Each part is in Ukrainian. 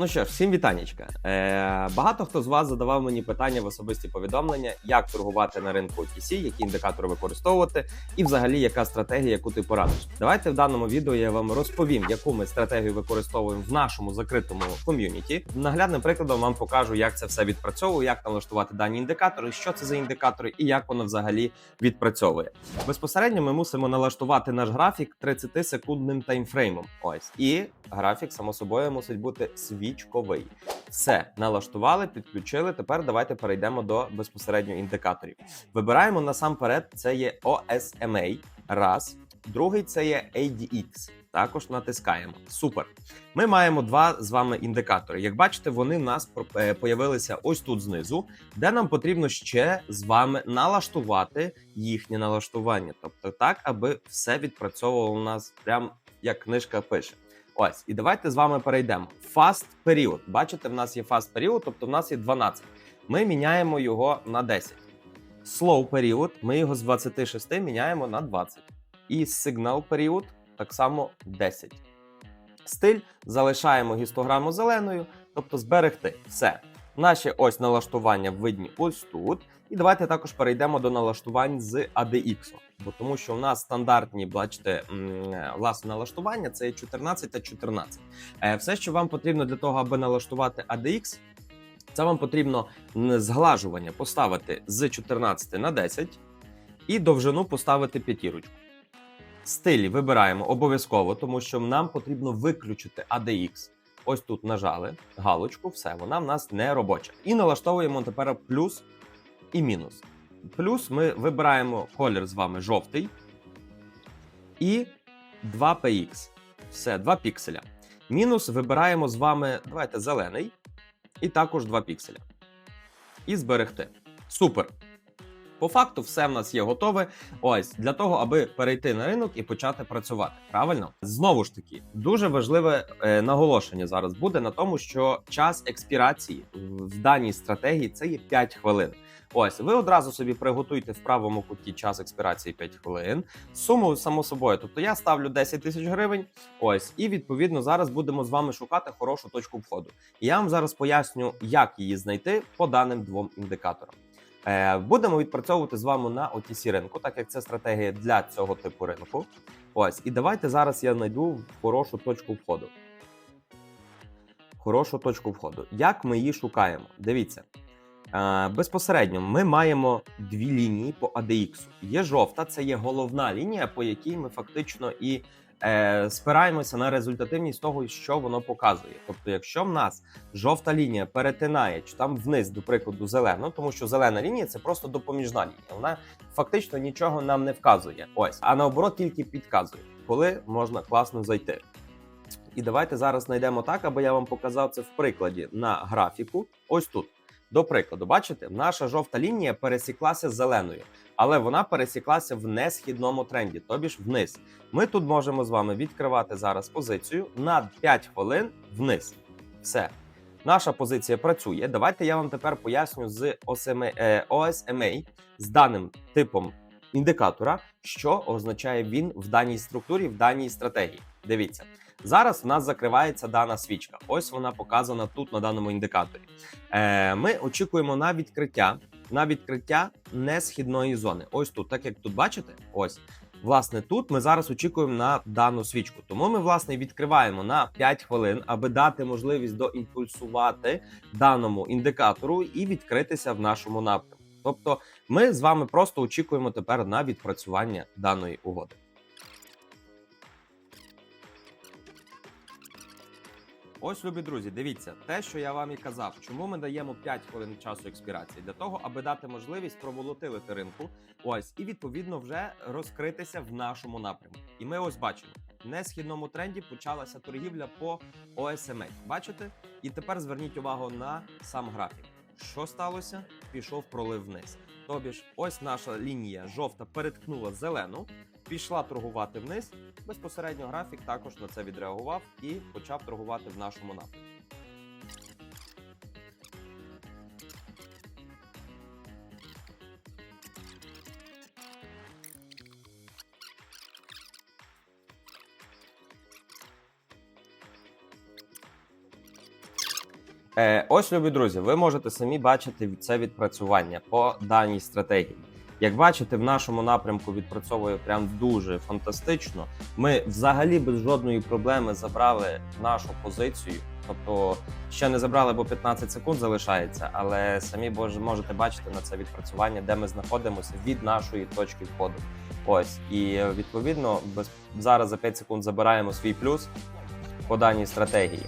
Ну що ж, всім вітанечка. Е, багато хто з вас задавав мені питання в особисті повідомлення, як торгувати на ринку OTC, які індикатори використовувати, і взагалі яка стратегія, яку ти порадиш. Давайте в даному відео я вам розповім, яку ми стратегію використовуємо в нашому закритому ком'юніті. Наглядним прикладом вам покажу, як це все відпрацьовує, як налаштувати дані індикатори, що це за індикатори і як воно взагалі відпрацьовує. Безпосередньо ми мусимо налаштувати наш графік 30 секундним таймфреймом. Ось і графік, само собою, мусить бути свічковий. Все налаштували, підключили. Тепер давайте перейдемо до безпосередньо індикаторів. Вибираємо насамперед. Це є OSMA. Раз, другий це є ADX. Також натискаємо. Супер. Ми маємо два з вами індикатори. Як бачите, вони в нас е, появилися ось тут знизу, де нам потрібно ще з вами налаштувати їхнє налаштування. Тобто так, аби все відпрацьовувало у нас прям як книжка пише. Ось, і давайте з вами перейдемо. Фаст період. Бачите, в нас є фаст період, тобто в нас є 12. Ми міняємо його на 10. Slow період, ми його з 26 міняємо на 20. І сигнал період так само 10. Стиль залишаємо гістограму зеленою, тобто зберегти все. Наші ось налаштування видні ось тут. І давайте також перейдемо до налаштувань з ADX. Бо тому, що в нас стандартні, бачите, власне налаштування це 14 та 14. Е, Все, що вам потрібно для того, аби налаштувати ADX, це вам потрібно зглажування поставити з 14 на 10 і довжину поставити п'ятірочку. Стилі вибираємо обов'язково, тому що нам потрібно виключити ADX. Ось тут нажали галочку, все, вона в нас не робоча. І налаштовуємо тепер плюс і мінус. Плюс ми вибираємо колір з вами жовтий і 2px. Все, 2 пікселя. Мінус вибираємо з вами, давайте зелений, і також 2 пікселя. І зберегти. Супер. По факту, все в нас є готове. Ось для того, аби перейти на ринок і почати працювати. Правильно, знову ж таки, дуже важливе е, наголошення зараз буде на тому, що час експірації в даній стратегії це є 5 хвилин. Ось ви одразу собі приготуйте в правому куті час експірації 5 хвилин. Суму само собою. Тобто я ставлю 10 тисяч гривень. Ось, і відповідно зараз будемо з вами шукати хорошу точку входу. Я вам зараз поясню, як її знайти по даним двом індикаторам. Е, Будемо відпрацьовувати з вами на OTC ринку, так як це стратегія для цього типу ринку. Ось, і давайте зараз я знайду хорошу точку входу. Хорошу точку входу. Як ми її шукаємо? Дивіться. Е, безпосередньо ми маємо дві лінії по ADX. Є жовта, це є головна лінія, по якій ми фактично і е, спираємося на результативність того, що воно показує. Тобто, якщо в нас жовта лінія перетинає чи там вниз, до прикладу, зелену, тому що зелена лінія це просто допоміжна лінія. Вона фактично нічого нам не вказує. Ось, а наоборот, тільки підказує, коли можна класно зайти. І давайте зараз знайдемо так, аби я вам показав це в прикладі на графіку. Ось тут. До прикладу, бачите, наша жовта лінія пересіклася з зеленою, але вона пересіклася в несхідному тренді, тобі ж вниз. Ми тут можемо з вами відкривати зараз позицію на 5 хвилин вниз. Все. Наша позиція працює. Давайте я вам тепер поясню з OSMA, OSMA з даним типом індикатора, що означає він в даній структурі, в даній стратегії. Дивіться. Зараз в нас закривається дана свічка. Ось вона показана тут на даному індикаторі. Е, Ми очікуємо на відкриття на відкриття несхідної зони. Ось тут, так як тут бачите, ось. Власне, тут ми зараз очікуємо на дану свічку. Тому ми, власне, відкриваємо на 5 хвилин, аби дати можливість доімпульсувати даному індикатору і відкритися в нашому напрямку. Тобто, ми з вами просто очікуємо тепер на відпрацювання даної угоди. Ось, любі друзі, дивіться, те, що я вам і казав, чому ми даємо 5 хвилин часу експірації для того, аби дати можливість проволотилити ринку. Ось і відповідно вже розкритися в нашому напрямку. І ми ось бачимо, в несхідному тренді почалася торгівля по OSMA. Бачите? І тепер зверніть увагу на сам графік. Що сталося? Пішов пролив вниз. Тобі ж, ось наша лінія жовта переткнула зелену пішла торгувати вниз. Безпосередньо графік також на це відреагував і почав торгувати в нашому напрямку. Е, ось, любі друзі, ви можете самі бачити це відпрацювання по даній стратегії. Як бачите, в нашому напрямку відпрацьовує прям дуже фантастично. Ми взагалі без жодної проблеми забрали нашу позицію. Тобто ще не забрали, бо 15 секунд залишається, але самі можете бачити на це відпрацювання, де ми знаходимося від нашої точки входу. Ось і відповідно без зараз за 5 секунд забираємо свій плюс по даній стратегії.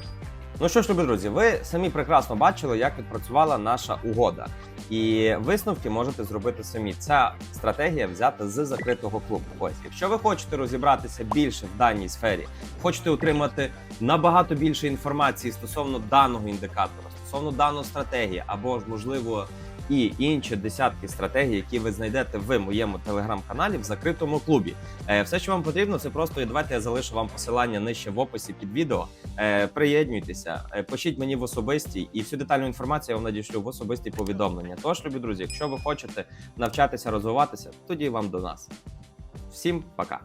Ну що ж, любі друзі, ви самі прекрасно бачили, як відпрацювала наша угода. І висновки можете зробити самі. Ця стратегія взята з закритого клубу. Ось, якщо ви хочете розібратися більше в даній сфері, хочете отримати набагато більше інформації стосовно даного індикатора, стосовно даної стратегії, або ж можливо і інші десятки стратегій, які ви знайдете в моєму телеграм-каналі в закритому клубі. Е, Все, що вам потрібно, це просто і давайте я залишу вам посилання нижче в описі під відео. Е, Приєднуйтеся, е, пишіть мені в особисті, і всю детальну інформацію я вам надішлю в особисті повідомлення. Тож, любі друзі, якщо ви хочете навчатися розвиватися, тоді вам до нас. Всім пока.